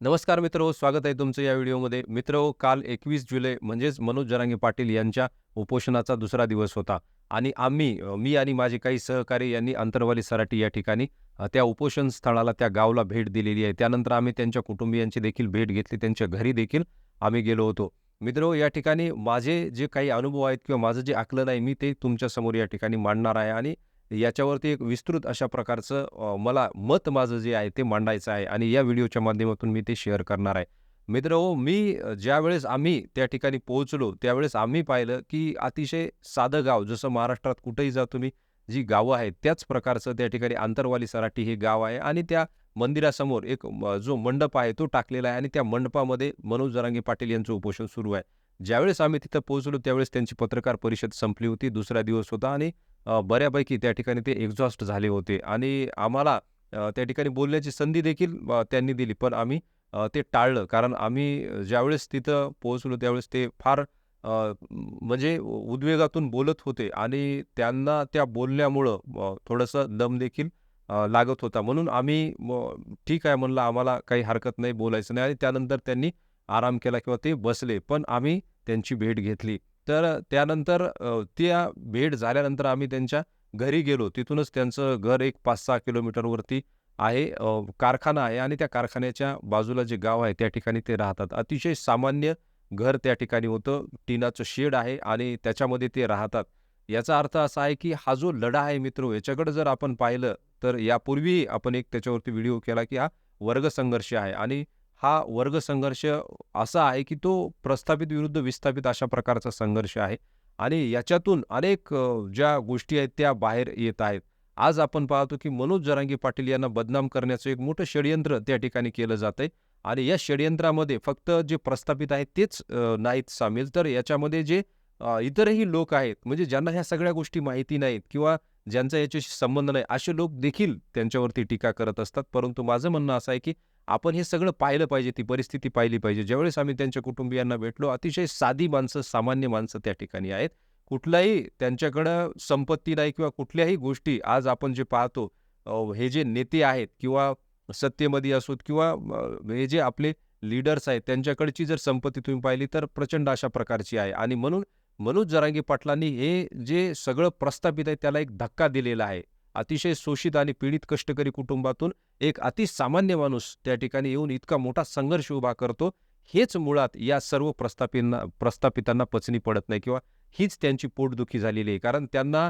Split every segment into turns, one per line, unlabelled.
नमस्कार मित्र स्वागत आहे तुमचं या व्हिडिओमध्ये. मित्र काल एकवीस जुलै म्हणजेच मनोज जरांगे पाटील यांच्या उपोषणाचा दुसरा दिवस होता आणि आम्ही मी आणि माझे काही सहकारी यांनी अंतरवाली सराटी या ठिकाणी त्या उपोषण स्थळाला त्या गावला भेट दिलेली आहे. त्यानंतर आम्ही त्यांच्या कुटुंबियांची देखील भेट घेतली त्यांच्या घरी देखील आम्ही गेलो होतो. मित्रो या ठिकाणी माझे जे काही अनुभव आहेत किंवा माझं जे आकलन आहे मी ते तुमच्यासमोर या ठिकाणी मांडणार आहे आणि याच्यावरती एक विस्तृत अशा प्रकारचं मला मत माझं जे आहे ते मांडायचं आहे आणि या व्हिडिओच्या माध्यमातून मी ते शेअर करणार आहे. मित्र हो मी ज्यावेळेस आम्ही त्या ठिकाणी पोहोचलो त्यावेळेस आम्ही पाहिलं की अतिशय साधं गाव जसं महाराष्ट्रात कुठेही जा तुम्ही जी गावं आहेत त्याच प्रकारचं त्या ठिकाणी आंतरवाली सराटी हे गाव आहे आणि त्या मंदिरासमोर एक जो मंडप आहे तो टाकलेला आहे आणि त्या मंडपामध्ये मनोज जरांगे पाटील यांचं उपोषण सुरू आहे. ज्यावेळेस आम्ही तिथं पोहोचलो त्यावेळेस त्यांची पत्रकार परिषद संपली होती दुसरा दिवस होता आणि बऱ्यापैकी त्या ठिकाणी ते एक्झॉस्ट झाले होते. आणि आम्हाला त्या ठिकाणी बोलण्याची संधी देखील त्यांनी दिली. पण आम्ही ते टाळलं. कारण आम्ही ज्यावेळेस तिथं पोहोचलो त्यावेळेस ते फार म्हणजे उद्वेगातून बोलत होते. आणि त्यांना त्या बोलण्यामुळं थोडंसं दम देखील लागत होता. म्हणून आम्ही ठीक आहे म्हणलं आम्हाला काही हरकत नाही बोलायचं नाही. आणि त्यानंतर त्यांनी आराम केला किंवा ते बसले. पण आम्ही त्यांची भेट घेतली. तर त्यानंतर त्या भेट झाल्यानंतर आम्ही त्यांच्या घरी गेलो. तिथूनच त्यांचं घर एक पाच सहा किलोमीटरवरती आहे कारखाना आहे आणि त्या कारखान्याच्या बाजूला जे गाव आहे त्या ठिकाणी ते राहतात. अतिशय सामान्य घर त्या ठिकाणी होतं. टिनाचं शेड आहे आणि त्याच्यामध्ये ते राहतात. याचा अर्थ असा आहे की हा जो लढा आहे मित्र याच्याकडे जर आपण पाहिलं तर यापूर्वी आपण एक त्याच्यावरती व्हिडिओ केला की हा वर्ग संघर्ष आहे आणि हा वर्ग संघर्ष असा आहे की तो प्रस्थापित विरुद्ध विस्थापित अशा प्रकारचा संघर्ष आहे. आणि याच्यातून अनेक ज्या गोष्टी आहेत त्या बाहेर येत आहेत. आज आपण पाहतो की मनोज जरांगी पाटील यांना बदनाम करण्याचं एक मोठं षडयंत्र त्या ठिकाणी केलं जातंय. आणि या षडयंत्रामध्ये फक्त जे प्रस्थापित आहेत तेच नाहीत सामील. तर याच्यामध्ये जे इतरही लोक आहेत म्हणजे ज्यांना ह्या सगळ्या गोष्टी माहिती नाहीत किंवा ज्यांचा याच्याशी संबंध नाही असे लोक देखील त्यांच्यावरती टीका करत असतात. परंतु माझं म्हणणं असं आहे की आपण हे सगळं पाहिलं पाहिजे ती परिस्थिती पाहिली पाहिजे. ज्यावेळेस आम्ही त्यांच्या कुटुंबियांना भेटलो अतिशय साधी माणसं सामान्य माणसं त्या ठिकाणी आहेत. कुठलाही त्यांच्याकडं संपत्ती नाही किंवा कुठल्याही गोष्टी आज आपण जे पाहतो हे जे नेते आहेत किंवा सत्तेमध्ये असोत किंवा हे जे आपले लीडर्स आहेत त्यांच्याकडची जर संपत्ती तुम्ही पाहिली तर प्रचंड अशा प्रकारची आहे. आणि म्हणून मनोज जरांगी पाटलांनी हे जे सगळं प्रस्थापित आहे त्याला एक धक्का दिलेला आहे. अतिशय शोषित आणि पीडित कष्टकरी कुटुंबातून एक अतिसामान्य माणूस त्या ठिकाणी येऊन इतका मोठा संघर्ष उभा करतो हेच मुळात या सर्व प्रस्थापितांना प्रस्थापितांना पचनी पडत नाही किंवा हीच त्यांची पोटदुखी झालेली आहे. कारण त्यांना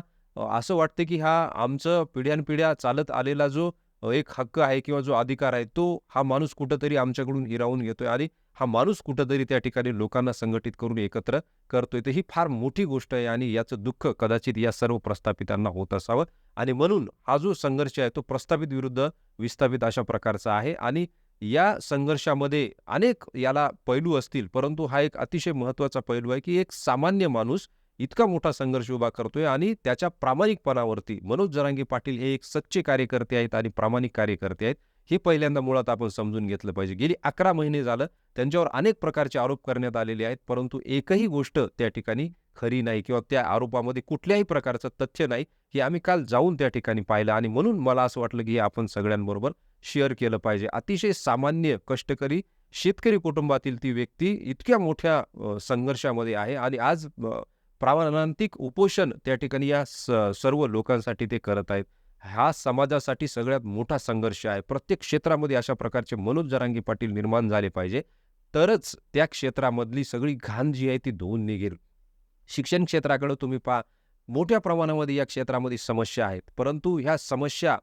असं वाटतं की हा आमचं पिढ्यानपिढ्या चालत आलेला जो एक हक्क आहे किंवा जो अधिकार आहे तो हा माणूस कुठंतरी आमच्याकडून हिरावून घेतोय. आणि हा माणूस कुठंतरी त्या ठिकाणी लोकांना संघटित करून एकत्र करतोय तर ही फार मोठी गोष्ट आहे आणि याचं दुःख कदाचित या सर्व प्रस्थापितांना होत असावं. आणि म्हणून हा जो संघर्ष आहे तो प्रस्थापित विरुद्ध विस्थापित अशा प्रकारचा आहे. आणि या संघर्षामध्ये अनेक याला पैलू असतील परंतु हा एक अतिशय महत्त्वाचा पैलू आहे की एक सामान्य माणूस इतका मोठा संघर्ष उभा करतोय आणि त्याच्या प्रामाणिकपणावरती मनोज जरांगे पाटील हे एक सच्चे कार्यकर्ते आहेत आणि प्रामाणिक कार्यकर्ते आहेत. हे पहिल्यांदा मुळात आपण समजून घेतलं पाहिजे. गेली अकरा महिने झालं त्यांच्यावर अनेक प्रकारचे आरोप करण्यात आलेले आहेत परंतु एकही गोष्ट त्या ठिकाणी खरी नाही किंवा त्या आरोपामध्ये कुठल्याही प्रकारचं तथ्य नाही हे आम्ही काल जाऊन त्या ठिकाणी पाहिलं. आणि म्हणून मला असं वाटलं की हे आपण सगळ्यांबरोबर शेअर केलं पाहिजे. अतिशय सामान्य कष्टकरी शेतकरी कुटुंबातील ती व्यक्ती इतक्या मोठ्या संघर्षामध्ये आहे आणि आज अ, उपोषण त्या ठिकाणी या स सर्व लोकांसाठी ते करत आहेत. हा समाजासाठी सगळ्यात मोठा संघर्ष आहे. प्रत्येक क्षेत्रामध्ये अशा प्रकारचे मनोज जरांगी पाटील निर्माण झाले पाहिजे. तरच त्या क्षेत्रामधली सगळी घाण जी आहे ती धुवून निघेल. शिक्षण क्षेत्राकडं तुम्ही पहा. मोठ्या प्रमाणामध्ये या क्षेत्रामध्ये समस्या आहेत. परंतु ह्या समस्या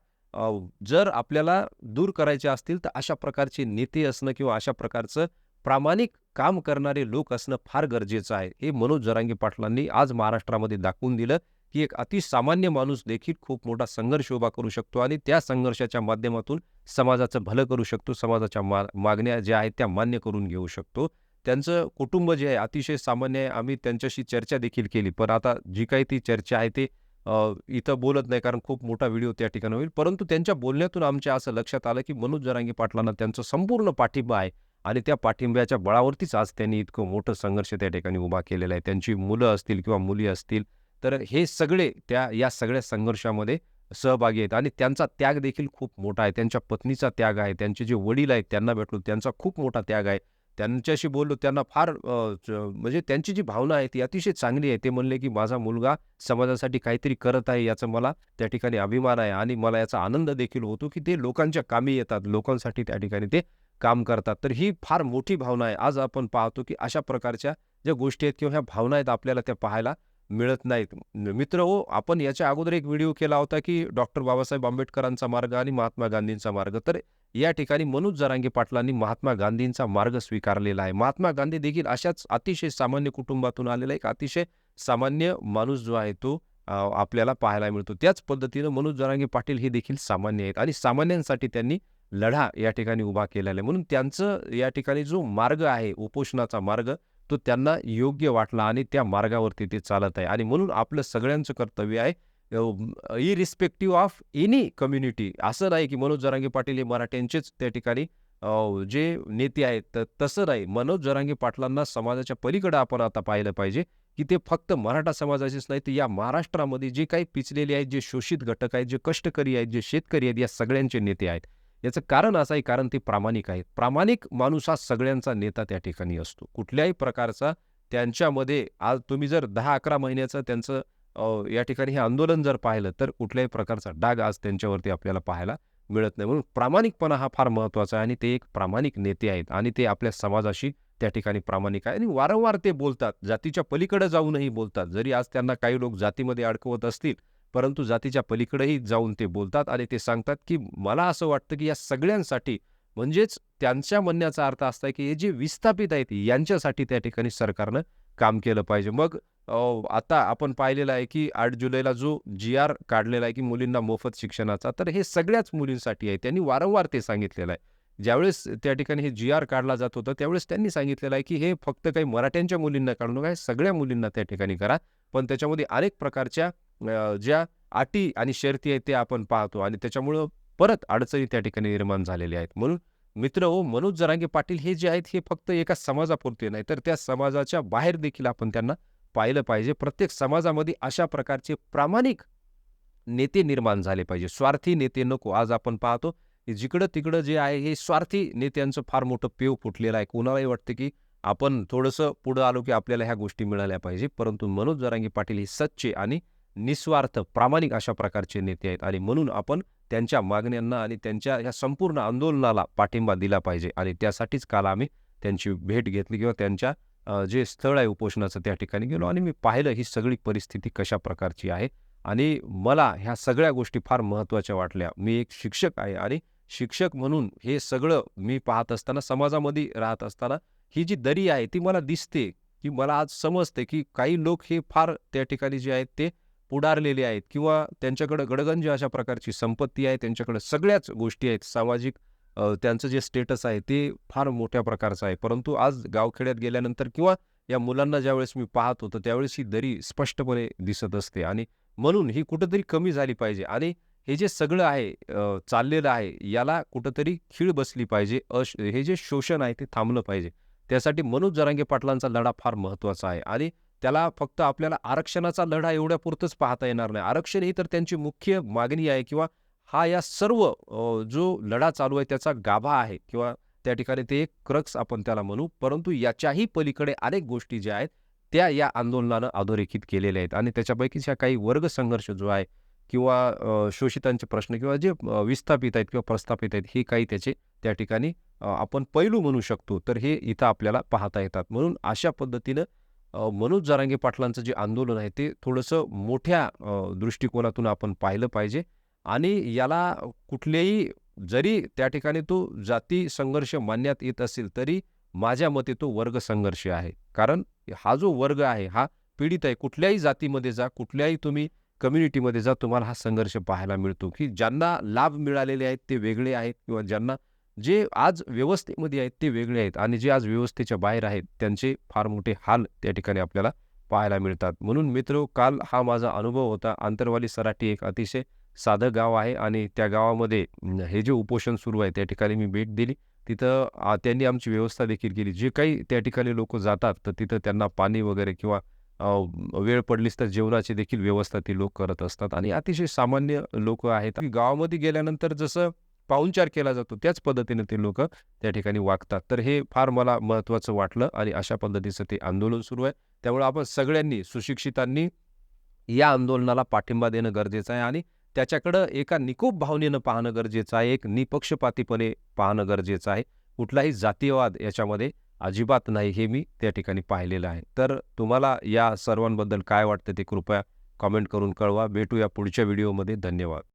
जर आपल्याला दूर करायच्या असतील तर अशा प्रकारचे नेते असणं किंवा अशा प्रकारचं प्रामाणिक काम करणारे लोक असणं फार गरजेचं आहे. हे मनोज जरांगी पाटलांनी आज महाराष्ट्रामध्ये दाखवून दिलं. की एक अतिसामान्य माणूस देखील खूप मोठा संघर्ष उभा करू शकतो आणि त्या संघर्षाच्या माध्यमातून समाजाचं भलं करू शकतो समाजाच्या मा मागण्या ज्या आहेत त्या मान्य करून घेऊ शकतो. त्यांचं कुटुंब जे आहे अतिशय सामान्य आहे. आम्ही त्यांच्याशी चर्चा देखील केली पण आता जी काही ती चर्चा आहे ते इथं बोलत नाही कारण खूप मोठा व्हिडिओ त्या ठिकाणी होईल. परंतु त्यांच्या बोलण्यातून आमच्या असं लक्षात आलं की मनोज जरांगी पाटलांना त्यांचं संपूर्ण पाठिंबा आहे आणि त्या पाठिंब्याच्या बळावरतीच आज त्यांनी इतकं मोठं संघर्ष त्या ठिकाणी उभा केलेला आहे. त्यांची मुलं असतील किंवा मुली असतील तर हे सगळे त्या या सगळ्या संघर्षामध्ये सहभागी आहेत. आणि त्यांचा त्याग देखील खूप मोठा आहे. त्यांच्या पत्नीचा त्याग आहे. त्यांचे जे वडील आहेत त्यांना भेटलो. त्यांचा खूप मोठा त्याग आहे. त्यांच्याशी बोललो. त्यांना फार म्हणजे त्यांची जी भावना आहे ती अतिशय चांगली आहे. ते म्हणले की माझा मुलगा समाजासाठी काहीतरी करत आहे याचा मला त्या ठिकाणी अभिमान आहे. आणि मला याचा आनंद देखील होतो की ते लोकांच्या कामी येतात. लोकांसाठी त्या ठिकाणी ते काम करतात. तर ही फार मोठी भावना आहे. आज आपण पाहतो की अशा प्रकारच्या ज्या गोष्टी आहेत किंवा ह्या भावना आहेत आपल्याला त्या पाहायला मिळत नाहीत. मित्र हो आपण याच्या अगोदर एक व्हिडिओ केला होता की डॉक्टर बाबासाहेब आंबेडकरांचा मार्ग आणि महात्मा गांधींचा मार्ग. तर या ठिकाणी मनोज जरांगे पाटलांनी महात्मा गांधींचा मार्ग स्वीकारलेला आहे. महात्मा गांधी देखील अशाच अतिशय सामान्य कुटुंबातून आलेला एक अतिशय सामान्य माणूस जो आहे तो आपल्याला पाहायला मिळतो. त्याच पद्धतीनं मनोज जरांगे पाटील हे देखील सामान्य आहेत आणि सामान्यांसाठी त्यांनी लढा या ठिकाणी उभा केलेला आहे. म्हणून त्यांचं या ठिकाणी जो मार्ग आहे उपोषणाचा मार्ग तो त्यांना योग्य वाटला आणि त्या मार्गावरती ते चालत आहे. आणि म्हणून आपलं सगळ्यांचं कर्तव्य आहे इरिस्पेक्टिव्ह ऑफ एनी कम्युनिटी असं नाही की मनोज जरांगे पाटील हे मराठ्यांचेच त्या ठिकाणी जे नेते आहेत तर तसं नाही. मनोज जरांगे पाटलांना समाजाच्या पलीकडे आपण आता पाहिलं पाहिजे की ते फक्त मराठा समाजाचेच नाही तर या महाराष्ट्रामध्ये जे काही पिचलेले आहेत जे शोषित घटक आहेत जे कष्टकरी आहेत जे शेतकरी आहेत या सगळ्यांचे नेते आहेत. याचं कारण असं आहे कारण ते प्रामाणिक आहेत. प्रामाणिक माणूस हा सगळ्यांचा नेता त्या ठिकाणी असतो. कुठल्याही प्रकारचा त्यांच्यामध्ये आज तुम्ही जर दहा अकरा महिन्याचं त्यांचं या ठिकाणी हे आंदोलन जर पाहिलं तर कुठल्याही प्रकारचा डाग आज त्यांच्यावरती आपल्याला पाहायला मिळत नाही. म्हणून प्रामाणिकपणा हा फार महत्त्वाचा आहे आणि ते एक प्रामाणिक नेते आहेत आणि ते आपल्या समाजाशी त्या ठिकाणी प्रामाणिक आहे. आणि वारंवार ते बोलतात. जातीच्या पलीकडे जाऊनही बोलतात. जरी आज त्यांना काही लोक जातीमध्ये अडकवत असतील परंतु जातीच्या पलीकडेही जाऊन ते बोलतात आणि ते सांगतात की मला असं वाटतं की या सगळ्यांसाठी म्हणजेच त्यांच्या म्हणण्याचा अर्थ असा आहे की हे जे विस्थापित आहेत यांच्यासाठी त्या ठिकाणी सरकारनं काम केलं पाहिजे. मग आता आपण पाहिलेलं आहे की आठ जुलैला जो जी आर काढलेला आहे की मुलींना मोफत शिक्षणाचा तर हे सगळ्याच मुलींसाठी आहे. त्यांनी वारंवार ते सांगितलेलं आहे. ज्यावेळेस त्या ठिकाणी हे जी आर काढला जात होतं त्यावेळेस त्यांनी सांगितलेलं आहे की हे फक्त काही मराठ्यांच्या मुलींना काढू नका सगळ्या मुलींना त्या ठिकाणी करा. पण त्याच्यामध्ये अनेक प्रकारच्या ज्या अटी आणि शर्ती आहेत ते आपण पाहतो आणि त्याच्यामुळं परत अडचणी त्या ठिकाणी निर्माण झालेल्या आहेत. म्हणून मित्र हो मनोज जरांगे पाटील हे जे आहेत हे फक्त एका समाजापुरते नाही तर त्या समाजाच्या बाहेर देखील आपण त्यांना पाहिलं पाहिजे. प्रत्येक समाजामध्ये अशा प्रकारचे प्रामाणिक नेते निर्माण झाले पाहिजे. स्वार्थी नेते नको. आज आपण पाहतो जिकडं तिकडं जे आहे हे स्वार्थी नेत्यांचं फार मोठं पेव फुटलेलं आहे. कोणालाही वाटतं की आपण थोडंसं पुढं आलो की आपल्याला ह्या गोष्टी मिळाल्या पाहिजे. परंतु मनोज जरांगे पाटील हे सच्चे आणि निस्वार्थ प्रामाणिक अशा प्रकारचे नेते आहेत आणि म्हणून आपण त्यांच्या मागण्यांना आणि त्यांच्या ह्या संपूर्ण आंदोलनाला पाठिंबा दिला पाहिजे आणि त्यासाठीच काल आम्ही त्यांची भेट घेतली किंवा त्यांच्या जे स्थळ आहे उपोषणाचं त्या ठिकाणी गेलो आणि मी पाहिलं ही सगळी परिस्थिती कशा प्रकारची आहे आणि मला ह्या सगळ्या गोष्टी फार महत्त्वाच्या वाटल्या. मी एक शिक्षक आहे आणि शिक्षक म्हणून हे सगळं मी पाहत असताना समाजामध्ये राहत असताना ही जी दरी आहे ती मला दिसते की मला आज समजते की काही लोक हे फार त्या ठिकाणी जे आहेत ते पुढारलेले आहेत किंवा त्यांच्याकडं गडगंज अशा प्रकारची संपत्ती आहे त्यांच्याकडे सगळ्याच गोष्टी आहेत सामाजिक त्यांचं जे स्टेटस आहे ते फार मोठ्या प्रकारचं आहे. परंतु आज गावखेड्यात गेल्यानंतर किंवा या मुलांना ज्यावेळेस मी पाहत होतो त्यावेळेस ही दरी स्पष्टपणे दिसत असते आणि म्हणून ही कुठंतरी कमी झाली पाहिजे आणि हे जे सगळं आहे चाललेलं आहे याला कुठंतरी खीळ बसली पाहिजे अश हे जे शोषण आहे ते थांबलं पाहिजे. त्यासाठी मनोज जरांगे पाटलांचा लढा फार महत्त्वाचा आहे आणि त्याला फक्त आपल्याला आरक्षणाचा लढा एवढ्यापुरतंच पाहता येणार नाही. आरक्षण ही तर त्यांची मुख्य मागणी आहे किंवा हा या सर्व जो लढा चालू आहे त्याचा गाभा आहे किंवा त्या ठिकाणी ते एक क्रक्स आपण त्याला म्हणू. परंतु याच्याही पलीकडे अनेक गोष्टी ज्या आहेत त्या या आंदोलनानं अधोरेखित केलेल्या आहेत. आणि त्याच्यापैकीच ह्या काही वर्ग संघर्ष जो आहे किंवा शोषितांचे प्रश्न किंवा जे विस्थापित आहेत किंवा प्रस्थापित आहेत हे काही त्याचे त्या ठिकाणी आपण पैलू म्हणू शकतो. तर हे इथं आपल्याला पाहता येतात. म्हणून अशा पद्धतीनं मनोज जरांगे पाटलांचं जे आंदोलन आहे ते थोडंसं मोठ्या दृष्टिकोनातून आपण पाहिलं पाहिजे. आणि याला कुठलेही जरी त्या ठिकाणी तो जाती संघर्ष मानण्यात येत असेल तरी माझ्या मते तो वर्ग संघर्ष आहे. कारण हा जो वर्ग आहे हा पीडित आहे. कुठल्याही जातीमध्ये जा कुठल्याही तुम्ही कम्युनिटीमध्ये जा तुम्हाला हा संघर्ष पाहायला मिळतो. की ज्यांना लाभ मिळालेले आहेत ते वेगळे आहेत किंवा ज्यांना जे आज व्यवस्थेमध्ये आहेत ते वेगळे आहेत आणि जे आज व्यवस्थेच्या बाहेर आहेत त्यांचे फार मोठे हाल त्या ठिकाणी आपल्याला पाहायला मिळतात. म्हणून मित्र काल हा माझा अनुभव होता. आंतरवाली सराठी एक अतिशय साधं गाव आहे आणि त्या गावामध्ये हे जे उपोषण सुरू आहे त्या ठिकाणी मी भेट दिली. तिथं त्यांनी आमची व्यवस्था देखील केली. जे काही त्या ठिकाणी लोक जातात तर तिथं त्यांना पाणी वगैरे किंवा वेळ पडलीच तर जेवणाची देखील व्यवस्था ती लोक करत असतात. आणि अतिशय सामान्य लोक आहेत. गावामध्ये गेल्यानंतर जसं पाहुणचार केला जातो त्याच पद्धतीने ते लोकं त्या ठिकाणी वागतात. तर हे फार मला महत्त्वाचं वाटलं आणि अशा पद्धतीचं ते आंदोलन सुरू आहे. त्यामुळे आपण सगळ्यांनी सुशिक्षितांनी या आंदोलनाला पाठिंबा देणं गरजेचं आहे आणि त्याच्याकडं एका निकोप भावनेनं पाहणं गरजेचं आहे. एक निपक्षपातीपणे पाहणं गरजेचं आहे. कुठलाही जातीयवाद याच्यामध्ये अजिबात नाही हे मी त्या ठिकाणी पाहिलेलं आहे. तर तुम्हाला या सर्वांबद्दल काय वाटतं ते कृपया कमेंट करून कळवा. भेटूया पुढच्या व्हिडिओमध्ये. धन्यवाद.